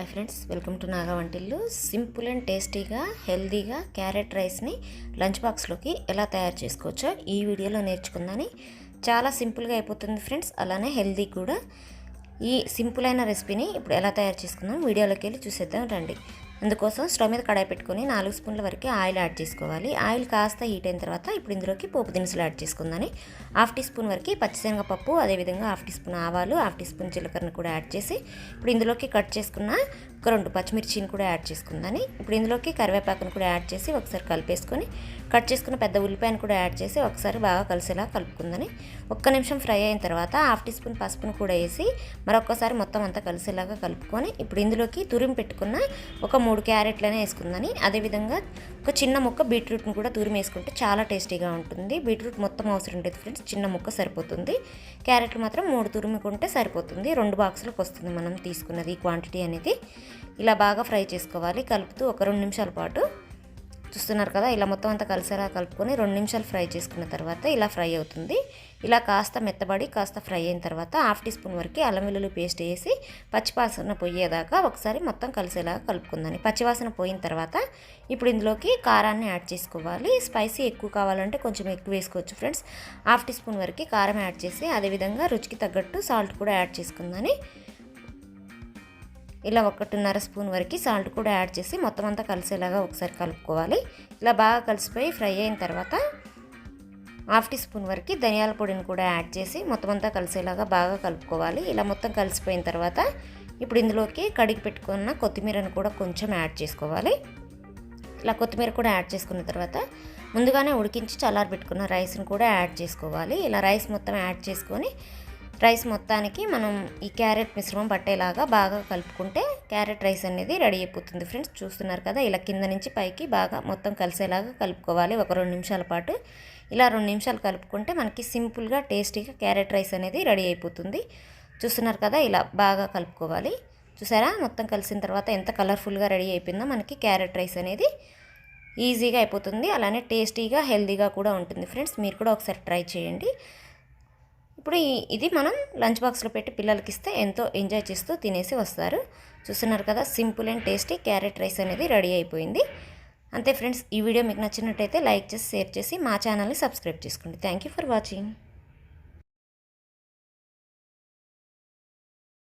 Hi friends welcome to Naga వంటిల్లు. Simple and టేస్టీగా హెల్దీగా క్యారెట్ రైస్ని లంచ్ బాక్స్లోకి ఎలా తయారు చేసుకోవచ్చో ఈ వీడియోలో నేర్చుకుందని చాలా సింపుల్గా అయిపోతుంది ఫ్రెండ్స్ అలానే హెల్దీ కూడా. ఈ సింపుల్ అయిన రెసిపీని ఇప్పుడు ఎలా తయారు చేసుకుందాం వీడియోలోకి వెళ్ళి చూసేద్దాం రండి. అందుకోసం స్టవ్ మీద కడాయి పెట్టుకొని నాలుగు స్పూన్ల వరకు ఆయిల్ యాడ్ చేసుకోవాలి. ఆయిల్ కాస్త హీట్ అయిన తర్వాత ఇప్పుడు ఇందులోకి పోపు దినుసులు యాడ్ చేసుకుందని. హాఫ్ టీ స్పూన్ వరకు పచ్చిశనగపప్పు అదేవిధంగా హాఫ్ టీ స్పూన్ ఆవాలు హాఫ్ టీ స్పూన్ జీలకర్రను కూడా యాడ్ చేసి ఇప్పుడు ఇందులోకి కట్ చేసుకున్న ఒక రెండు పచ్చిమిర్చిని కూడా యాడ్ చేసుకుందని. ఇప్పుడు ఇందులోకి కరివేపాకును కూడా యాడ్ చేసి ఒకసారి కలిపేసుకొని కట్ చేసుకున్న పెద్ద ఉల్లిపాయను కూడా యాడ్ చేసి ఒకసారి బాగా కలిసేలా కలుపుకుందని ఒక్క నిమిషం ఫ్రై అయిన తర్వాత హాఫ్ టీ స్పూన్ పసుపును కూడా వేసి మరొకసారి మొత్తం అంతా కలిసేలాగా కలుపుకొని ఇప్పుడు ఇందులోకి తురిమి పెట్టుకున్న ఒక మూడు క్యారెట్లనే వేసుకుందని అదేవిధంగా ఒక చిన్న ముక్క బీట్రూట్ని కూడా తురిమి వేసుకుంటే చాలా టేస్టీగా ఉంటుంది. బీట్రూట్ మొత్తం అవసరం ఉంటుంది ఫ్రెండ్స్ చిన్న ముక్క సరిపోతుంది. క్యారెట్లు మాత్రం మూడు తురుముకుంటే సరిపోతుంది. రెండు బాక్సులకు వస్తుంది మనం తీసుకున్నది ఈ క్వాంటిటీ అనేది. ఇలా బాగా ఫ్రై చేసుకోవాలి. కలుపుతూ ఒక రెండు నిమిషాల పాటు చూస్తున్నారు కదా ఇలా మొత్తం అంతా కలిసేలా కలుపుకొని రెండు నిమిషాలు ఫ్రై చేసుకున్న తర్వాత ఇలా ఫ్రై అవుతుంది. ఇలా కాస్త మెత్తబడి కాస్త ఫ్రై అయిన తర్వాత హాఫ్ టీ స్పూన్ వరకు అల్లం వెల్లుల్లి పేస్ట్ వేసి పచ్చివాసన పోయేదాకా ఒకసారి మొత్తం కలిసేలాగా కలుపుకుందాం. పచ్చివాసన పోయిన తర్వాత ఇప్పుడు ఇందులోకి కారాన్ని యాడ్ చేసుకోవాలి. స్పైసీ ఎక్కువ కావాలంటే కొంచెం ఎక్కువ వేసుకోవచ్చు ఫ్రెండ్స్. హాఫ్ టీ స్పూన్ వరకు కారం యాడ్ చేసి అదేవిధంగా రుచికి తగ్గట్టు సాల్ట్ కూడా యాడ్ చేసుకుందని. ఇలా ఒకటిన్నర స్పూన్ వరకు సాల్ట్ కూడా యాడ్ చేసి మొత్తం అంతా కలిసేలాగా ఒకసారి కలుపుకోవాలి. ఇలా బాగా కలిసిపోయి ఫ్రై అయిన తర్వాత హాఫ్ టీ స్పూన్ వరకు ధనియాల పొడిని కూడా యాడ్ చేసి మొత్తం అంతా కలిసేలాగా బాగా కలుపుకోవాలి. ఇలా మొత్తం కలిసిపోయిన తర్వాత ఇప్పుడు ఇందులోకి కడిగి పెట్టుకున్న కొత్తిమీరను కూడా కొంచెం యాడ్ చేసుకోవాలి. ఇలా కొత్తిమీర కూడా యాడ్ చేసుకున్న తర్వాత ముందుగానే ఉడికించి చల్లారి పెట్టుకున్న రైస్ని కూడా యాడ్ చేసుకోవాలి. ఇలా రైస్ మొత్తం యాడ్ చేసుకొని రైస్ మొత్తానికి మనం ఈ క్యారెట్ మిశ్రమం పట్టేలాగా బాగా కలుపుకుంటే క్యారెట్ రైస్ అనేది రెడీ అయిపోతుంది. ఫ్రెండ్స్ చూస్తున్నారు కదా ఇలా కింద నుంచి పైకి బాగా మొత్తం కలిసేలాగా కలుపుకోవాలి. ఒక రెండు నిమిషాల పాటు ఇలా రెండు నిమిషాలు కలుపుకుంటే మనకి సింపుల్గా టేస్టీగా క్యారెట్ రైస్ అనేది రెడీ అయిపోతుంది. చూస్తున్నారు కదా ఇలా బాగా కలుపుకోవాలి. చూసారా మొత్తం కలిసిన తర్వాత ఎంత కలర్ఫుల్గా రెడీ అయిపోయిందో మనకి క్యారెట్ రైస్ అనేది ఈజీగా అయిపోతుంది. అలానే టేస్టీగా హెల్తీగా కూడా ఉంటుంది. ఫ్రెండ్స్ మీరు కూడా ఒకసారి ట్రై చేయండి. ఇప్పుడు ఇది మనం లంచ్ బాక్స్లో పెట్టి పిల్లలకి ఇస్తే ఎంతో ఎంజాయ్ చేస్తూ తినేసి వస్తారు. చూస్తున్నారు కదా simple and tasty carrot rice అనేది రెడీ అయిపోయింది. అంతే ఫ్రెండ్స్ ఈ వీడియో మీకు నచ్చినట్టయితే లైక్ చేసి షేర్ చేసి మా ఛానల్ని సబ్స్క్రైబ్ చేసుకోండి. Thank you for watching.